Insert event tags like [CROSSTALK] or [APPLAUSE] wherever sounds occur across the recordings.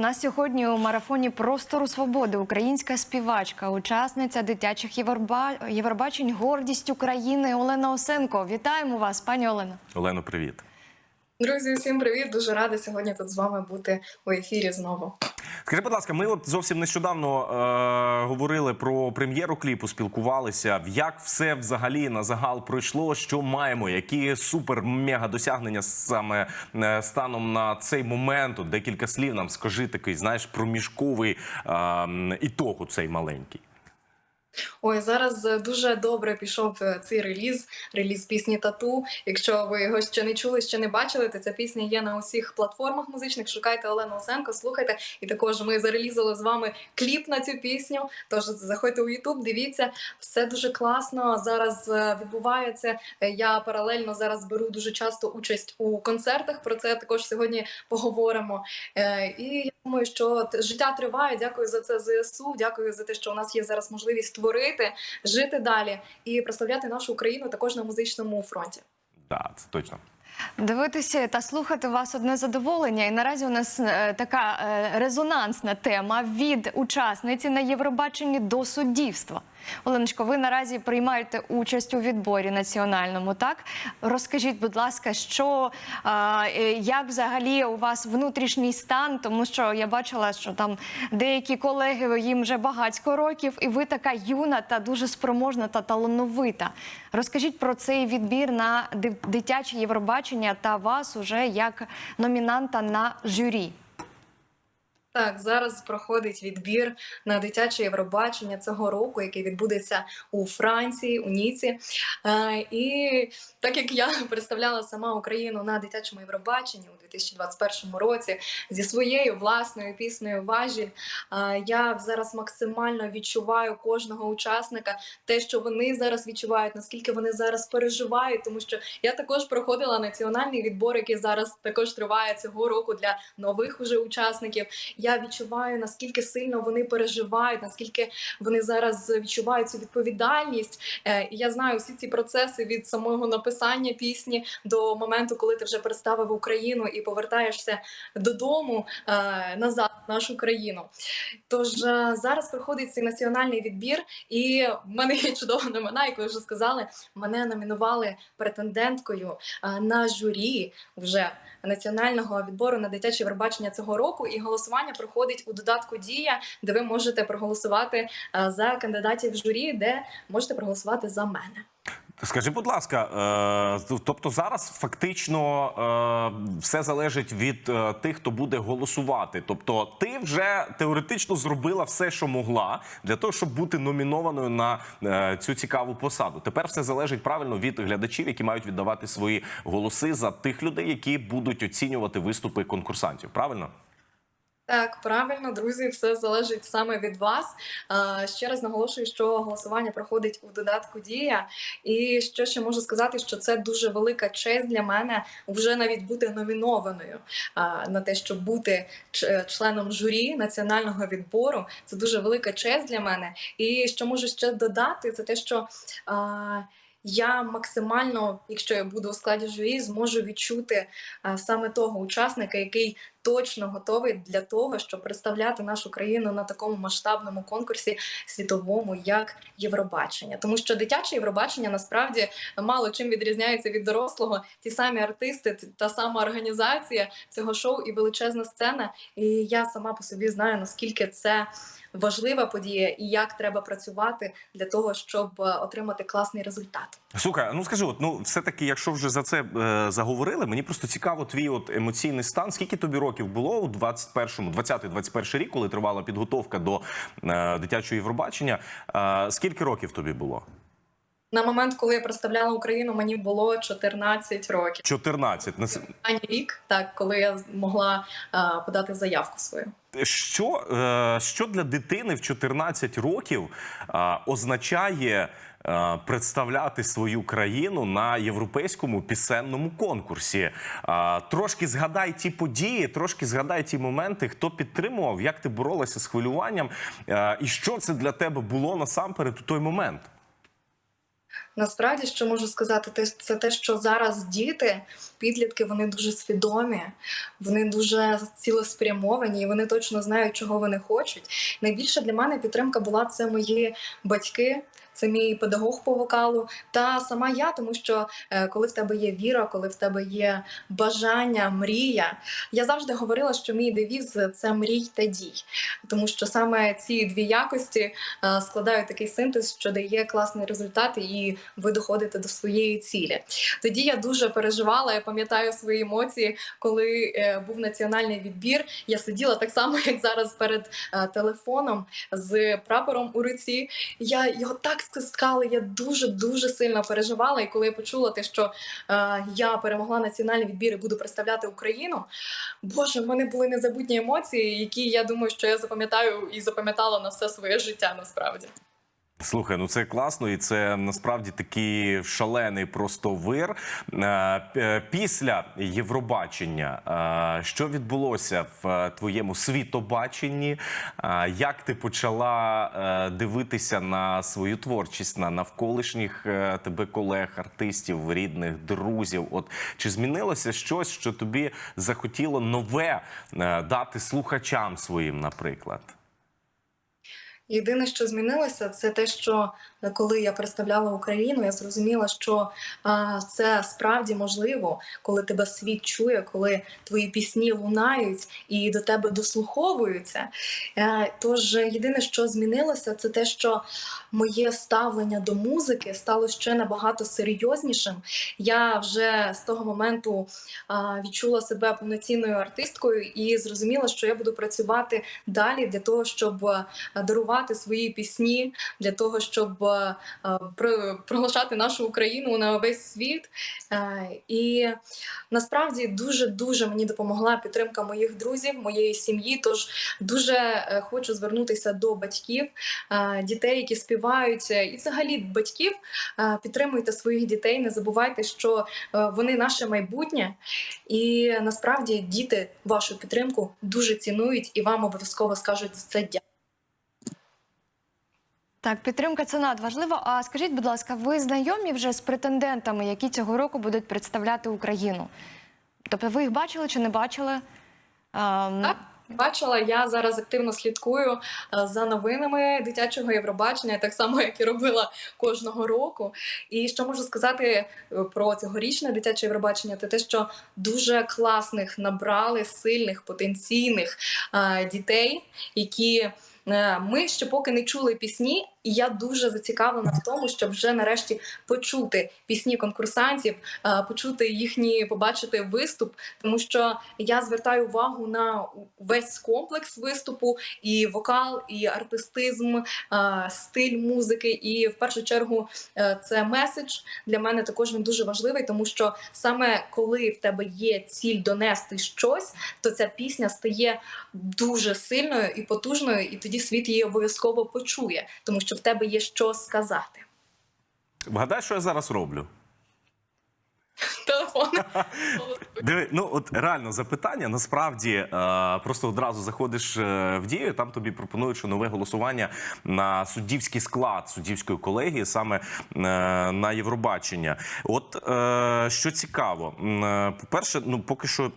нас сьогодні у марафоні простору свободи українська співачка, учасниця дитячих Євроба... Євробачень, гордість України Олена Осенко. Вітаємо вас, пані Олено. Олено, привіт. Друзі, всім привіт! Дуже рада сьогодні тут з вами бути у ефірі знову. Скажи, будь ласка, ми от зовсім нещодавно е, говорили про прем'єру кліпу, спілкувалися. Як все взагалі на загал пройшло? Що маємо? Які супер-мега досягнення саме е, станом на цей момент? От декілька слів нам скажи такий, знаєш, проміжковий е, ітог у цей маленький. Ой, зараз е, дуже добре пішов е, цей реліз, реліз пісні Тату. Якщо ви його ще не чули, ще не бачили, то ця пісня є на усіх платформах музичних. Шукайте Олену Осенко, слухайте. І також ми зарелізали з вами кліп на цю пісню. Тож заходьте у Ютуб, дивіться, все дуже класно. Зараз е, відбувається. Я паралельно зараз беру дуже часто участь у концертах. Про це також сьогодні поговоримо. І я думаю, що життя триває. Дякую за це ЗСУ. Дякую за те, що у нас є зараз можливість творити, жити далі і прославляти нашу Україну також на музичному фронті. Так, це точно. Дивитися та слухати вас одне задоволення. І наразі у нас е, така е, резонансна тема від учасниці на Євробаченні до суддівства. Оленочко, ви наразі приймаєте участь у відборі національному. Так розкажіть, будь ласка, що е, як взагалі у вас внутрішній стан, тому що я бачила, що там деякі колеги їм вже багатько років, і ви така юна та дуже спроможна та талановита. Розкажіть про цей відбір на дитяче Євробачення та вас уже як номінанта на журі. Так, зараз проходить відбір на дитяче Євробачення цього року, який відбудеться у Франції, у Ніці. Е, і так як я [LAUGHS] представляла сама Україну на дитячому Євробаченні у 2021 році зі своєю власною піснею Важіль, е, я зараз максимально відчуваю кожного учасника, те, що вони зараз відчувають, наскільки вони зараз переживають, тому що я також проходила національний відбор, який зараз також триває цього року для нових уже учасників. Я відчуваю наскільки сильно вони переживають, наскільки вони зараз відчувають цю відповідальність. Е, І я знаю всі ці процеси від самого написання пісні до моменту, коли ти вже представив Україну і повертаєшся додому е, назад в нашу країну. Тож е, зараз проходить цей національний відбір, і в мене є чудова новина, яку вже сказали. Мене номінували претенденткою на журі вже національного відбору на дитяче Євробачення цього року. І голосування проходить у додатку Дія, де ви можете проголосувати е, за кандидатів в журі, де можете проголосувати за мене. Скажи, будь ласка, е, тобто зараз фактично е, все залежить від тих, хто буде голосувати. Тобто, ти вже теоретично зробила все, що могла, для того, щоб бути номінованою на цю цікаву посаду. Тепер все залежить правильно від глядачів, які мають віддавати свої голоси за тих людей, які будуть оцінювати виступи конкурсантів. Правильно? Так, правильно, друзі, все залежить саме від вас. Ще раз наголошую, що голосування проходить у додатку Дія. І що ще можу сказати, що це дуже велика честь для мене вже навіть бути номінованою на те, щоб бути членом журі національного відбору. Це дуже велика честь для мене. І що можу ще додати, це те, що. Я максимально, якщо я буду у складі журі, зможу відчути а, саме того учасника, який точно готовий для того, щоб представляти нашу країну на такому масштабному конкурсі світовому, як Євробачення. Тому що дитяче Євробачення насправді мало чим відрізняється від дорослого. Ті самі артисти, та сама організація цього шоу і величезна сцена. І я сама по собі знаю наскільки це. Важлива подія, і як треба працювати для того, щоб е, отримати класний результат. Слухай, ну скажи, от ну все таки, якщо вже за це е, заговорили, мені просто цікаво твій от емоційний стан. Скільки тобі років було у 21-му, 20-21 рік, коли тривала підготовка до е, дитячого Євробачення? Е, скільки років тобі було? На момент, коли я представляла Україну, мені було 14 років. 14. Нас- Ані рік, так коли я могла е, подати заявку свою. Що, е, що для дитини в 14 років е, означає е, представляти свою країну на європейському пісенному конкурсі? Е, Трошки згадай ті події, трошки згадай ті моменти, хто підтримував, як ти боролася з хвилюванням, е, і що це для тебе було насамперед у той момент? Насправді, що можу сказати, це те, що зараз діти, підлітки, вони дуже свідомі, вони дуже цілеспрямовані, і вони точно знають, чого вони хочуть. Найбільше для мене підтримка була це мої батьки. Це мій педагог по вокалу та сама я, тому що е, коли в тебе є віра, коли в тебе є бажання, мрія, я завжди говорила, що мій девіз це мрій та дій, тому що саме ці дві якості е, складають такий синтез, що дає класний результат, і ви доходите до своєї цілі. Тоді я дуже переживала. Я пам'ятаю свої емоції, коли е, був національний відбір. Я сиділа так само, як зараз перед телефоном з прапором у руці. Я його так стискала. Я дуже дуже сильно переживала. І коли я почула те, що е, я перемогла національний відбір і буду представляти Україну. Боже, в мене були незабутні емоції, які я думаю, що я запам'ятаю і запам'ятала на все своє життя насправді. Слухай, ну це класно, і це насправді такий шалений просто вир. Е, Після Євробачення, е, що відбулося в е, твоєму світобаченні? Е, Як ти почала е, дивитися на свою творчість, на навколишніх е, тебе колег, артистів, рідних, друзів? От чи змінилося щось, що тобі захотіло нове е, дати слухачам своїм, наприклад? Єдине, що змінилося, це те, що коли я представляла Україну, я зрозуміла, що а, це справді можливо, коли тебе світ чує, коли твої пісні лунають і до тебе дослуховуються. Е, тож єдине, що змінилося, це те, що моє ставлення до музики стало ще набагато серйознішим. Я вже з того моменту а, відчула себе повноцінною артисткою і зрозуміла, що я буду працювати далі для того, щоб дарувати свої пісні для того, щоб е, проголошати нашу Україну на весь світ. Е, І насправді дуже дуже мені допомогла підтримка моїх друзів, моєї сім'ї. Тож дуже е, хочу звернутися до батьків, дітей, які співають, е, і взагалі батьків. Підтримуйте своїх дітей, не забувайте, що вони наше майбутнє, і насправді діти вашу підтримку дуже цінують і вам обов'язково скажуть за це дякую. Так, підтримка це надважливо. А скажіть, будь ласка, ви знайомі вже з претендентами, які цього року будуть представляти Україну? Тобто, ви їх бачили чи не бачили? Ем, Так. Бачила, я зараз активно слідкую е, за новинами дитячого Євробачення, так само як і робила кожного року. І що можу сказати е, про цьогорічне дитяче Євробачення, це те, що дуже класних набрали сильних потенційних е, дітей, які ми ще поки не чули пісні. І я дуже зацікавлена в тому, щоб вже нарешті почути пісні конкурсантів, е, почути їхні, побачити виступ, тому що я звертаю увагу на весь комплекс виступу, і вокал, і артистизм, е, стиль музики. І в першу чергу е, це меседж. Для мене також він дуже важливий, тому що саме коли в тебе є ціль донести щось, то ця пісня стає дуже сильною і потужною, і тоді світ її обов'язково почує, тому що в тебе є що сказати. Вгадай, що я зараз роблю? [LAUGHS] Телефон. [LAUGHS] Диви, ну от реально запитання. Насправді е, просто одразу заходиш е, в дію. Там тобі пропонують, що нове голосування на суддівський склад суддівської колегії, саме е, на Євробачення. От е, що цікаво, е, по-перше, ну поки що.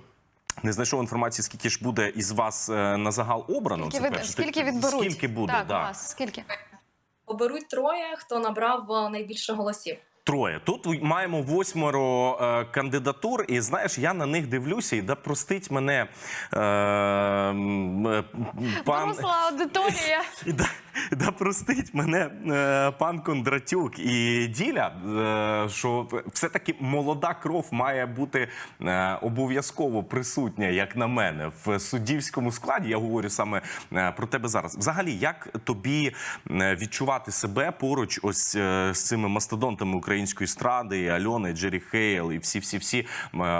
Не знайшов інформації, скільки ж буде із вас е, на загал обрано. скільки, Це від, скільки відберуть? Скільки буде? Так, да. вас, скільки? Оберуть троє, хто набрав е, найбільше голосів. Троє. Тут маємо восьмеро е, кандидатур, і знаєш, я на них дивлюся, і да простить мене е, е, пан. Доросла аудиторія. [LAUGHS] І да, да простить мене е, пан Кондратюк і Діля, е, що все-таки молода кров має бути е, обов'язково присутня, як на мене, в суддівському складі. Я говорю саме е, про тебе зараз. Взагалі, як тобі е, відчувати себе поруч ось е, з цими мастодонтами української естради, і Альони, і Джері Хейл, і всі, всі, всі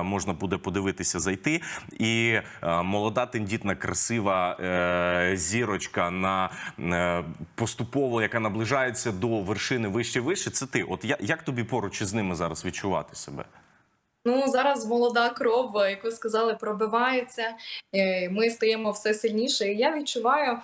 можна буде подивитися, зайти. І е, молода, тендітна, красива е, зірочка на е, поступово, яка наближається до вершини вище, вище. Це ти. От як тобі поруч із ними зараз відчувати себе? Ну зараз молода кров, як ви сказали, пробивається. Ми стаємо все сильніше. І я відчуваю.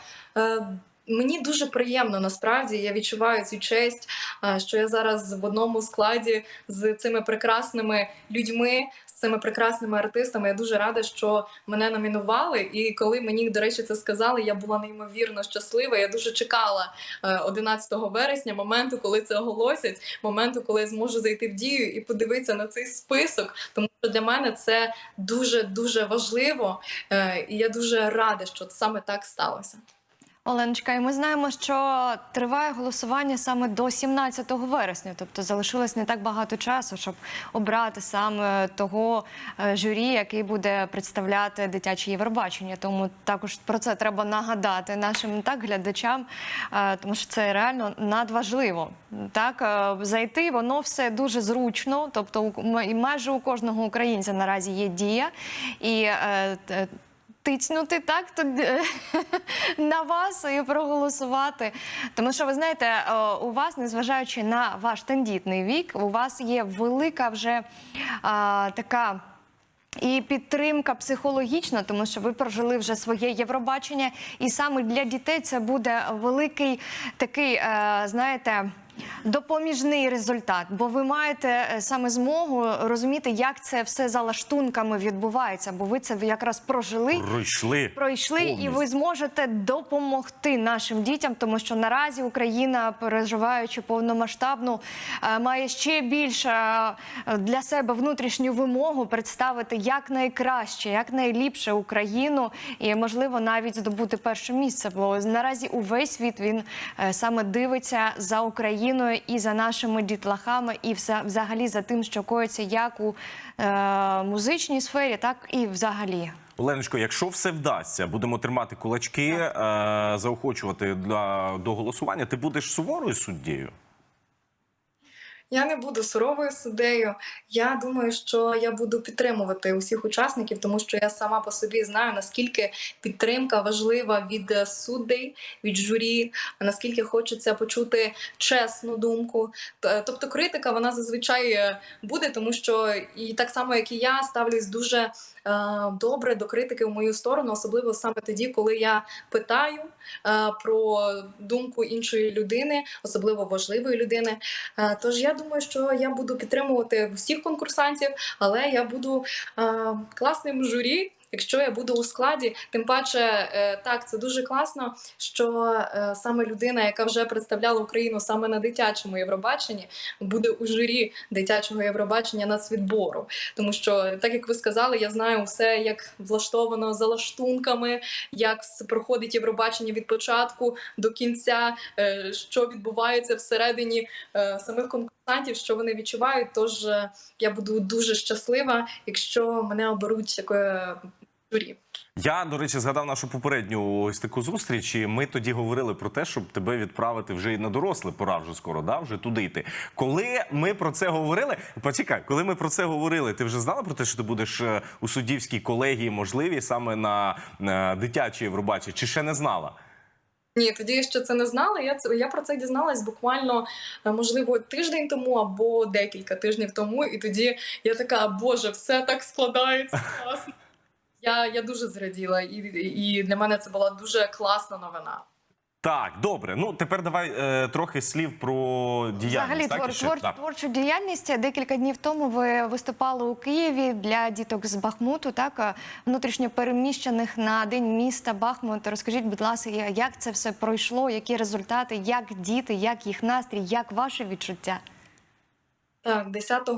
Е, Мені дуже приємно насправді. Я відчуваю цю честь, е, що я зараз в одному складі з цими прекрасними людьми, з цими прекрасними артистами. Я дуже рада, що мене номінували. І коли мені, до речі, це сказали, я була неймовірно щаслива. Я дуже чекала е, 11 вересня, моменту, коли це оголосять, моменту, коли я зможу зайти в дію і подивитися на цей список. Тому що для мене це дуже дуже важливо, е, і я дуже рада, що саме так сталося. Оленочка, і ми знаємо, що триває голосування саме до 17 вересня, тобто залишилось не так багато часу, щоб обрати саме того е, журі, який буде представляти дитяче Євробачення. Тому також про це треба нагадати нашим так глядачам, е, тому що це реально надважливо. Так е, зайти воно все дуже зручно, тобто і майже у кожного українця наразі є дія і. Тицнути так е, [LAUGHS] на вас і проголосувати. Тому що ви знаєте, е, у вас, незважаючи на ваш тендітний вік, у вас є велика вже а, така. І підтримка психологічна, тому що ви прожили вже своє Євробачення, і саме для дітей це буде великий такий, е, знаєте. Допоміжний результат, бо ви маєте е, саме змогу розуміти, як це все за лаштунками відбувається, бо ви це якраз прожили Пройшли. пройшли, і ви зможете допомогти нашим дітям, тому що наразі Україна, переживаючи повномасштабну, е, має ще більше е, для себе внутрішню вимогу представити як найкраще, як найліпше Україну, і можливо навіть здобути перше місце. Бо наразі увесь світ він саме дивиться за Україною і за нашими дітлахами, і взагалі за тим, що коїться як у е, музичній сфері, так і взагалі. Оленочко, якщо все вдасться, будемо тримати кулачки, е, заохочувати для, до голосування. Ти будеш суворою суддєю? Я не буду суровою суддею. Я думаю, що я буду підтримувати усіх учасників, тому що я сама по собі знаю наскільки підтримка важлива від суддей, від журі, наскільки хочеться почути чесну думку. Тобто критика вона зазвичай е, буде, тому що і так само, як і я, ставлюсь дуже добре до критики в мою сторону, особливо саме тоді, коли я питаю е, про думку іншої людини, особливо важливої людини. Е, Тож я думаю, що я буду підтримувати всіх конкурсантів, але я буду е, класним журі. Якщо я буду у складі, тим паче е, так, це дуже класно, що е, саме людина, яка вже представляла Україну саме на дитячому Євробаченні, буде у журі дитячого Євробачення нацвідбору. Тому що, так як ви сказали, я знаю все, як влаштовано за лаштунками, як проходить Євробачення від початку до кінця, е, що відбувається всередині самих конкурсантів, що вони відчувають. Тож я буду дуже щаслива, якщо мене оберуть такою. Я, до речі, згадав нашу попередню ось таку зустріч. і Ми тоді говорили про те, щоб тебе відправити вже і на доросле. Пора вже скоро, да? вже туди йти. Коли ми про це говорили, почекай, коли ми про це говорили, ти вже знала про те, що ти будеш е, у суддівській колегії можливі саме на, на дитячій Євробачі, чи ще не знала? Ні, тоді я ще це не знала. Я це я про це дізналась буквально е, можливо тиждень тому або декілька тижнів тому. І тоді я така, боже, все так складається [LAUGHS] класно. Я, я дуже зраділа, і, і для мене це була дуже класна новина. Так, добре. Ну тепер давай е, трохи слів про діяльність. Взагалі, так, твор, ще? твор, Так. творчу діяльність декілька днів тому ви виступали у Києві для діток з Бахмуту, так е, внутрішньо переміщених на день міста Бахмут. Розкажіть, будь ласка, як це все пройшло, які результати, як діти, як їх настрій, як ваше відчуття? Так, 10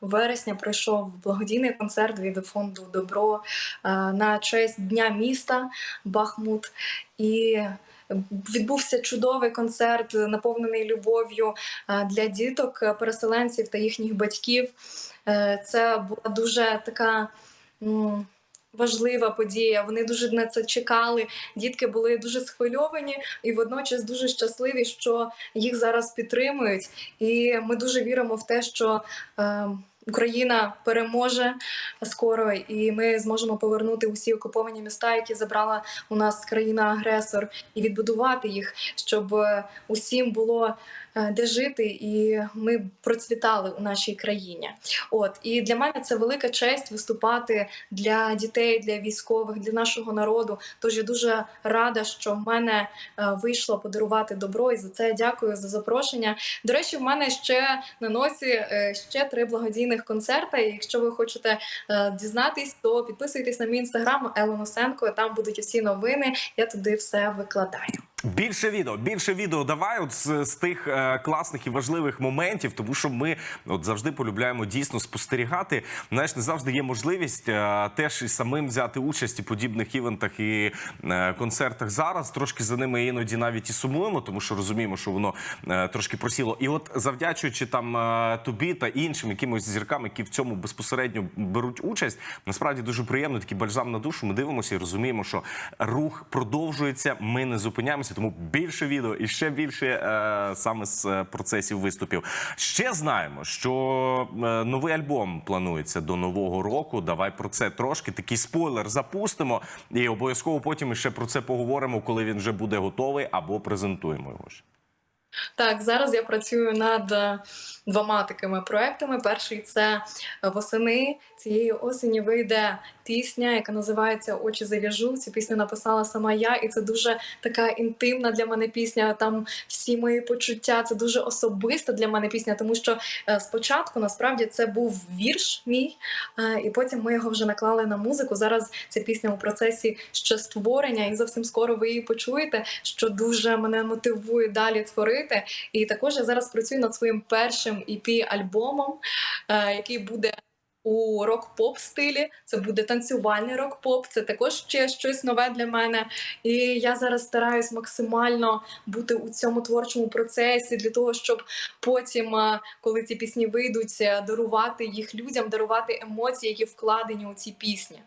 вересня пройшов благодійний концерт від фонду Добро е, на честь Дня міста Бахмут. І відбувся чудовий концерт, наповнений любов'ю е, для діток, переселенців та їхніх батьків. Е, Це була дуже така. Важлива подія, вони дуже на це чекали. Дітки були дуже схвильовані і водночас дуже щасливі, що їх зараз підтримують. І ми дуже віримо в те, що е, Україна переможе скоро, і ми зможемо повернути усі окуповані міста, які забрала у нас країна-агресор, і відбудувати їх, щоб е, усім було де жити, і ми процвітали у нашій країні. От і для мене це велика честь виступати для дітей, для військових, для нашого народу. Тож я дуже рада, що в мене е, вийшло подарувати добро, і за це дякую за запрошення. До речі, в мене ще на носі е, ще три благодійних концерти. Якщо ви хочете е, дізнатись, то підписуйтесь на мій інстаграм Еленосенко. Там будуть усі новини. Я туди все викладаю. Більше відео, більше відео давай от з, з тих е, класних і важливих моментів, тому що ми от завжди полюбляємо дійсно спостерігати. Знаєш, не завжди є можливість е, теж і самим взяти участь у подібних івентах і е, концертах зараз. Трошки за ними іноді навіть і сумуємо, тому що розуміємо, що воно е, трошки просіло. І от завдячуючи там е, тобі та іншим якимось зіркам, які в цьому безпосередньо беруть участь, насправді дуже приємно такий бальзам на душу. Ми дивимося і розуміємо, що рух продовжується. Ми не зупиняємося, тому більше відео і ще більше е, саме з е, процесів виступів. Ще знаємо, що е, новий альбом планується до нового року. Давай про це трошки. Такий спойлер запустимо, і обов'язково потім ще про це поговоримо, коли він вже буде готовий, або презентуємо його. ж. Так, зараз я працюю над е, двома такими проектами. Перший це восени цієї осені вийде пісня, яка називається Очі зав'яжу. Цю пісню написала сама я, і це дуже така інтимна для мене пісня. Там всі мої почуття. Це дуже особиста для мене пісня, тому що е, спочатку насправді це був вірш мій, е, і потім ми його вже наклали на музику. Зараз ця пісня у процесі ще створення, і зовсім скоро ви її почуєте, що дуже мене мотивує далі творити. І також я зараз працюю над своїм першим ep альбомом е, який буде. У рок-поп стилі це буде танцювальний рок-поп. Це також ще щось нове для мене. І я зараз стараюсь максимально бути у цьому творчому процесі для того, щоб потім, е, коли ці пісні вийдуть, е, дарувати їх людям, дарувати емоції, які вкладені у ці пісні.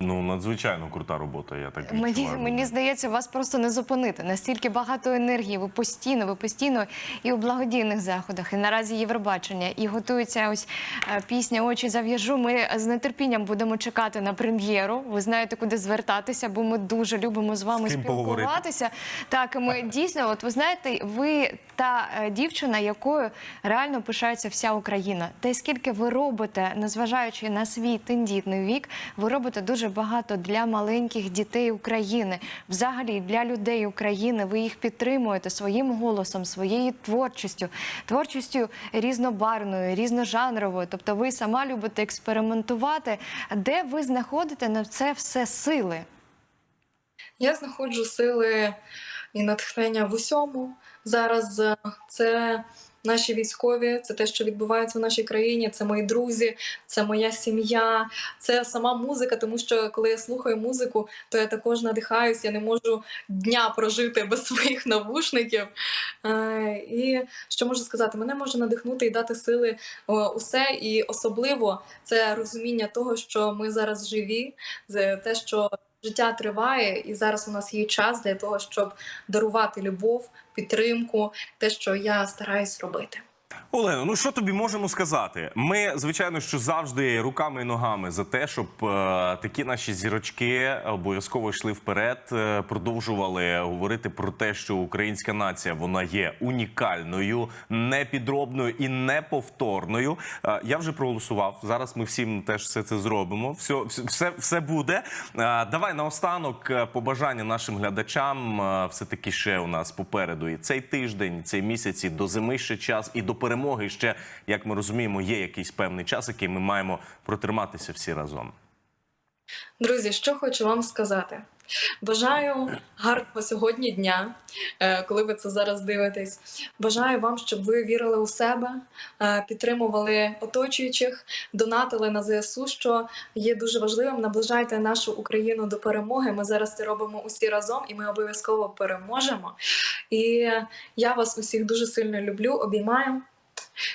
Ну надзвичайно крута робота. Я так Мені, відчуваю. мені здається, вас просто не зупинити. Настільки багато енергії. Ви постійно, ви постійно і у благодійних заходах, і наразі Євробачення, і готується ось е, пісня Очі зав'яжу. Ми з нетерпінням будемо чекати на прем'єру. Ви знаєте, куди звертатися, бо ми дуже любимо з вами З ким поговорити. спілкуватися. Так, ми [LAUGHS] дійсно, от ви знаєте, ви та е, дівчина, якою реально пишається вся Україна. Та й скільки ви робите, незважаючи на свій тендітний вік, ви робите дуже багато для маленьких дітей України, взагалі для людей України. Ви їх підтримуєте своїм голосом, своєю творчістю, творчістю різнобарвною, різножанровою. Тобто, ви сама любите експериментувати. Де ви знаходите на це все сили? Я знаходжу сили і натхнення в усьому. Зараз е, це наші військові, це те, що відбувається в нашій країні, це мої друзі, це моя сім'я, це сама музика. Тому що коли я слухаю музику, то я також надихаюсь. Я не можу дня прожити без [LAUGHS] своїх навушників. Е, І що можу сказати, мене може надихнути і дати сили е, усе, і особливо це розуміння того, що ми зараз живі, те, що життя триває, і зараз у нас є час для того, щоб дарувати любов, підтримку, те, що я стараюсь робити. Олено, ну що тобі можемо сказати? Ми, звичайно, що завжди руками і ногами за те, щоб е, такі наші зірочки обов'язково йшли вперед, е, продовжували говорити про те, що українська нація вона є унікальною, непідробною і неповторною. Е, я вже проголосував. Зараз ми всім теж все це зробимо. Все, все, все буде. Е, давай наостанок е, побажання нашим глядачам. Е, все таки ще у нас попереду і цей тиждень, цей місяць, і до зими ще час, і до перемоги ще, як ми розуміємо, є якийсь певний час, який ми маємо протриматися всі разом. Друзі, що хочу вам сказати. Бажаю гарного сьогодні дня, е, коли ви це зараз дивитесь. Бажаю вам, щоб ви вірили у себе, е, підтримували оточуючих, донатили на ЗСУ, що є дуже важливим. Наближайте нашу Україну до перемоги. Ми зараз це робимо усі разом, і ми обов'язково переможемо. І я вас усіх дуже сильно люблю, обіймаю.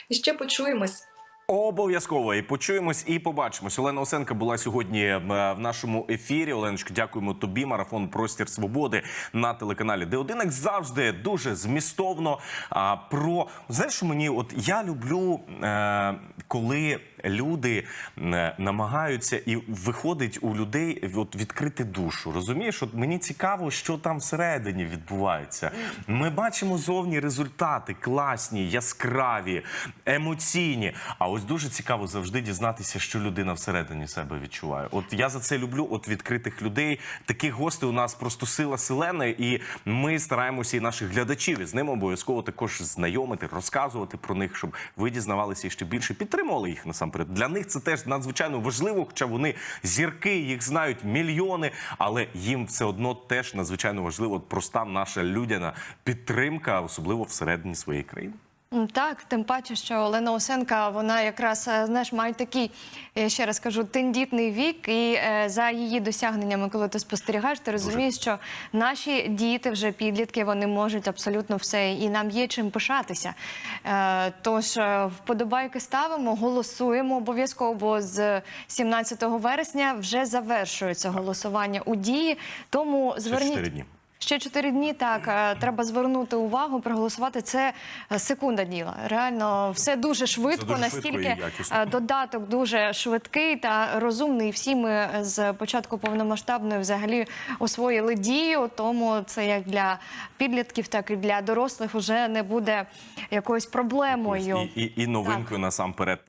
І ще почуємось. Обов'язково і почуємось, і побачимось. Олена Осенка була сьогодні е, в нашому ефірі. Оленочка, дякуємо тобі. Марафон Простір Свободи на телеканалі Д1. Як завжди дуже змістовно. А про знаєш, мені от я люблю, е, коли люди е, намагаються і виходить у людей от відкрити душу. Розумієш, от мені цікаво, що там всередині відбувається. Ми бачимо зовні результати класні, яскраві, емоційні. А ось дуже цікаво завжди дізнатися, що людина всередині себе відчуває. От я за це люблю. От відкритих людей. Таких гостей у нас просто сила селени, і ми стараємося і наших глядачів із ними обов'язково також знайомити, розказувати про них, щоб ви дізнавалися ще більше, підтримували їх насамперед. Для них це теж надзвичайно важливо, хоча вони зірки, їх знають мільйони, але їм все одно теж надзвичайно важливо проста наша людяна підтримка, особливо всередині своєї країни. Так, тим паче, що Олена Осенка, вона якраз е, знаєш, має такий, я ще раз кажу, тендітний вік, і е, за її досягненнями, коли ти спостерігаєш, ти розумієш, що наші діти вже підлітки, вони можуть абсолютно все, і нам є чим пишатися. Е, Тож е, вподобайки ставимо, голосуємо обов'язково, бо з 17 вересня вже завершується голосування у дії. Тому зверніть. Ще чотири дні так е, треба звернути увагу, проголосувати. Це е, секунда діла. Реально, все дуже швидко, дуже настільки якісно. е, додаток дуже швидкий та розумний. Всі ми з початку повномасштабної взагалі освоїли дію. Тому це як для підлітків, так і для дорослих вже не буде якоюсь проблемою. І, і, і новинкою насамперед.